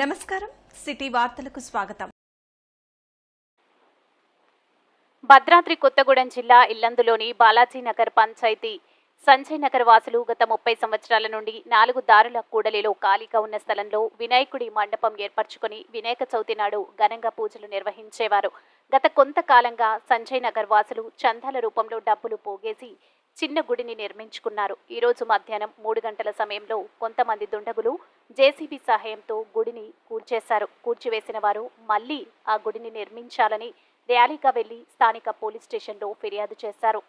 నమస్కారం. సిటీ వార్తలకు స్వాగతం. భద్రాద్రి కొత్తగూడెం జిల్లా ఇల్లందులోని బాలాజీనగర్ పంచాయతీ సంజయ్ నగర్ వాసులు గత ముప్పై సంవత్సరాల నుండి నాలుగు దారుల కూడలిలో ఖాళీగా ఉన్న స్థలంలో వినాయకుడి మండపం ఏర్పరచుకుని వినాయక చవితి నాడు ఘనంగా పూజలు నిర్వహించేవారు. గత కొంతకాలంగా సంజయ్ నగర్ వాసులు చందాల రూపంలో డబ్బులు పోగేసి చిన్న గుడిని నిర్మించుకున్నారు. ఈరోజు మధ్యాహ్నం మూడు గంటల సమయంలో కొంతమంది దుండగులు జేసీబీ సహాయంతో గుడిని కూల్చేశారు. కూల్చివేసిన వారు మళ్ళీ ఆ గుడిని నిర్మించాలని ర్యాలీగా వెళ్ళి స్థానిక పోలీస్ స్టేషన్లో ఫిర్యాదు చేశారు.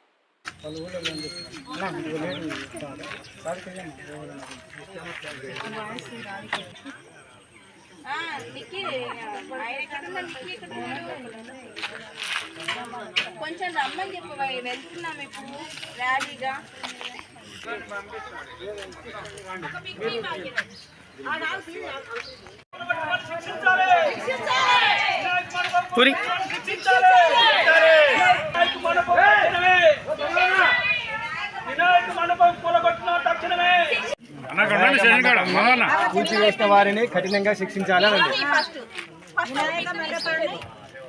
కొంచెం రమ్మని చెప్పు వెళ్తున్నాం ఇప్పుడు ర్యాలీగా. వినాయక మండపం కూలగొట్టిన తక్షణమే కూల్చివేసిన వారిని కఠినంగా శిక్షించాలని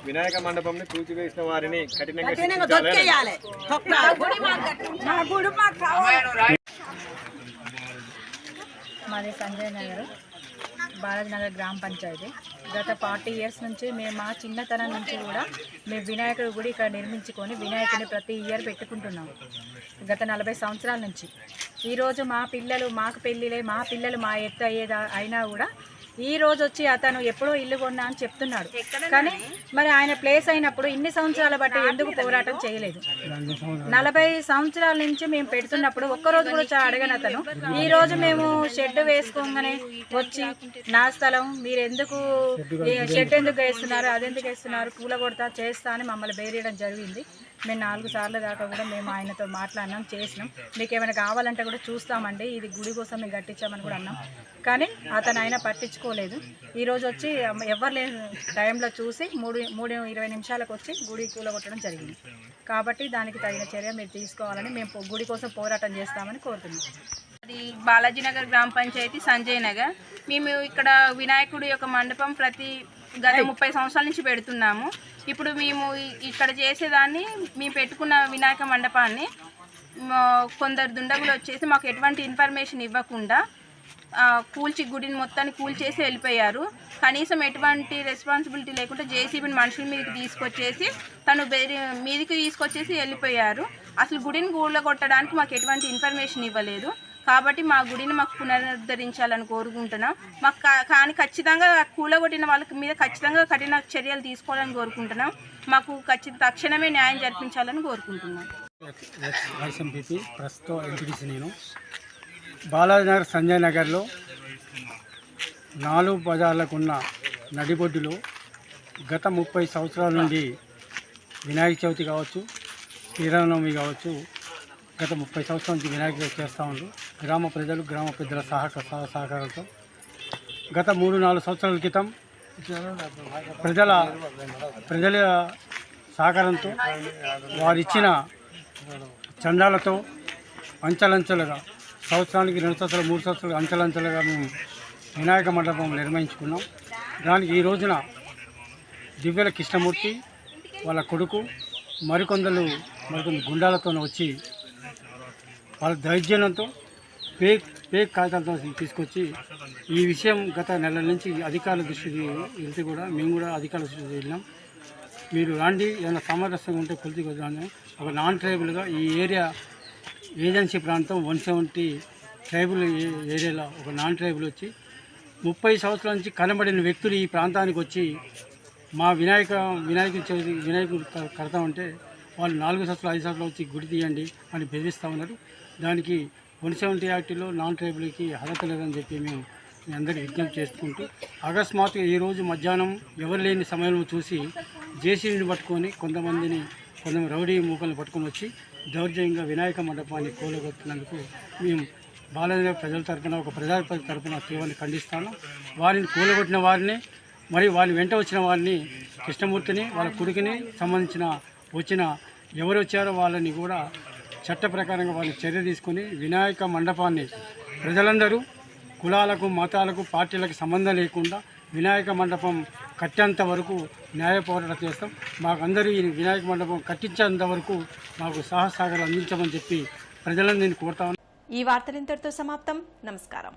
వినాయక మండపం కూల్చివేసిన వారిని కఠినంగా మాది సంజయ్ నగర్ బాలాజీ నగర్ గ్రామ పంచాయతీ. గత ఫార్టీ ఇయర్స్ నుంచి మేము మా చిన్నతనం నుంచి కూడా మేము వినాయకుడి గుడి ఇక్కడ నిర్మించుకొని వినాయకుడిని ప్రతి ఇయర్ పెట్టుకుంటున్నాం. గత నలభై సంవత్సరాల నుంచి. ఈరోజు మా పిల్లలు మాకు పెళ్ళిలే మా పిల్లలు మా ఎత్తు అయ్యేదా అయినా కూడా ఈ రోజు వచ్చి అతను ఎప్పుడో ఇల్లు కొన్నా అని చెప్తున్నాడు. కానీ మరి ఆయన ప్లేస్ అయినప్పుడు ఇన్ని సంవత్సరాల బట్టి ఎందుకు పోరాటం చేయలేదు. నలభై సంవత్సరాల నుంచి మేము పెడుతున్నప్పుడు ఒక్కరోజు కూడా చా- అడగని అతను. ఈ రోజు మేము షెడ్ వేసుకోగానే వచ్చి నా స్థలం మీరు ఎందుకు ఈ షెడ్ ఎందుకు వేస్తున్నారు అదెందుకు వేస్తున్నారు కూల కొడతా చేస్తా అని మమ్మల్ని బేరేయడం జరిగింది. మేము నాలుగు సార్లు దాకా కూడా మేము ఆయనతో మాట్లాడినాం చేసినాం. మీకు ఏమైనా కావాలంటే కూడా చూస్తామండి. ఇది గుడి కోసం మేము కట్టించామని కూడా అన్నాం. కానీ అతను ఆయన పట్టించుకోలేదు. ఈరోజు వచ్చి ఎవరు లేని టైంలో చూసి మూడు మూడు ఇరవై నిమిషాలకు వచ్చి గుడి కూలగొట్టడం జరిగింది. కాబట్టి దానికి తగిన చర్య మీరు తీసుకోవాలని మేము గుడి కోసం పోరాటం చేస్తామని కోరుతున్నాం. అది బాలాజీ నగర్ గ్రామ పంచాయతీ సంజయ్ నగర్. మేము ఇక్కడ వినాయకుడి యొక్క మండపం ప్రతి గత ముప్పై సంవత్సరాల నుంచి పెడుతున్నాము. ఇప్పుడు మేము ఇక్కడ చేసేదాన్ని మేము పెట్టుకున్న వినాయక మండపాన్ని కొందరు దుండగులు వచ్చేసి మాకు ఎటువంటి ఇన్ఫర్మేషన్ ఇవ్వకుండా కూల్చి గుడిని మొత్తాన్ని కూల్చేసి వెళ్ళిపోయారు. కనీసం ఎటువంటి రెస్పాన్సిబిలిటీ లేకుండా జేసీబీని మనుషుల మీదకి తీసుకొచ్చేసి తను వేరే మీదకి తీసుకొచ్చేసి వెళ్ళిపోయారు. అసలు గుడిని గూళ్ళ కొట్టడానికి మాకు ఎటువంటి ఇన్ఫర్మేషన్ ఇవ్వలేదు. కాబట్టి మా గుడిని మాకు పునరుద్ధరించాలని కోరుకుంటున్నాం. మాకు కానీ ఖచ్చితంగా కూలగొట్టిన వాళ్ళకి మీద ఖచ్చితంగా కఠిన చర్యలు తీసుకోవాలని కోరుకుంటున్నాం. మాకు ఖచ్చిత తక్షణమే న్యాయం జరిపించాలని కోరుకుంటున్నాం. ప్రస్తుతం ఎంపీటీసీ నేను. బాలాజీనగర్ సంజయ్ నగర్లో నాలుగు బజార్లకు ఉన్న నడిబొడ్డులో గత ముప్పై సంవత్సరాల నుండి వినాయక చవితి కావచ్చు శ్రీరామనవమి కావచ్చు గత ముప్పై సంవత్సరాల నుంచి వినాయక చవితి చేస్తూ ఉన్నారు గ్రామ ప్రజలు గ్రామ పెద్దల సహక సహ- సహకారంతో. గత మూడు నాలుగు సంవత్సరాల క్రితం ప్రజల ప్రజల సహకారంతో వారిచ్చిన చందాలతో అంచెలంచెలుగా సంవత్సరానికి రెండు సంవత్సరాలు మూడు సంవత్సరాలు అంచెలంచెలుగా మేము వినాయక మండపం నిర్మించుకున్నాం. దానికి ఈ రోజున దివ్యల కృష్ణమూర్తి వాళ్ళ కొడుకు మరికొందరు మరికొందరు గుండాలతో వచ్చి వాళ్ళ దౌర్జన్యంతో పేక్ పేక్ కాగితాలతో తీసుకొచ్చి ఈ విషయం గత నెల నుంచి అధికారుల దృష్టికి వెళ్తే కూడా మేము కూడా అధికారుల దృష్టికి వెళ్ళినాం. మీరు రాండి ఏమైనా సామరస్యంగా ఉంటే కొలిసి కొద్దాను ఒక నాన్ ట్రైబుల్గా ఈ ఏరియా ఏజెన్సీ ప్రాంతం వన్ సెవెంటీ ట్రైబుల్ ఏ- ఏరియాలో ఒక నాన్ ట్రైబుల్ వచ్చి ముప్పై సంవత్సరాల నుంచి కనబడిన వ్యక్తులు ఈ ప్రాంతానికి వచ్చి మా వినాయక వినాయకుడి చవితి వినాయకుడు కడతామంటే వాళ్ళు నాలుగు సంవత్సరాలు ఐదు సంవత్సరాలు వచ్చి గుడి తీయండి అని బెదిరిస్తూ ఉన్నారు. దానికి వన్ సెవెంటీ యాక్ట్లో నాన్ ట్రైబుల్కి అర్హత లేదని చెప్పి మేము మీ అందరికీ విజ్ఞప్తి చేసుకుంటూ అకస్మాత్తుగా ఈరోజు మధ్యాహ్నం ఎవరు లేని సమయంలో చూసి జేసీబీని పట్టుకొని కొంతమందిని కొంతమంది రౌడీ మూకల్ని పట్టుకొని వచ్చి దౌర్జన్యంగా వినాయక మండపాన్ని కూలగొట్టినందుకు మేము బాలనగర ప్రజల తరపున ఒక ప్రజాపతి తరపున తీవ్రంగా ఖండిస్తాను. వారిని కూలగొట్టిన వారిని మరి వారి వెంట వచ్చిన వారిని కృష్ణమూర్తిని వాళ్ళ కొడుకుని సంబంధించిన వచ్చిన ఎవరు వచ్చారో వాళ్ళని కూడా చట్ట ప్రకారంగా వాళ్ళు చర్య తీసుకొని వినాయక మండపాన్ని ప్రజలందరూ కులాలకు మతాలకు పార్టీలకు సంబంధం లేకుండా వినాయక మండపం కట్టేంత వరకు న్యాయ పోరాటం చేస్తాం. మాకు అందరూ ఈ వినాయక మండపం కట్టించేంత వరకు మాకు సహసాగరం అందించమని చెప్పి ప్రజలను నేను కోరుతా ఈ వార్తలు ఇంతటితో సమాప్తం. నమస్కారం.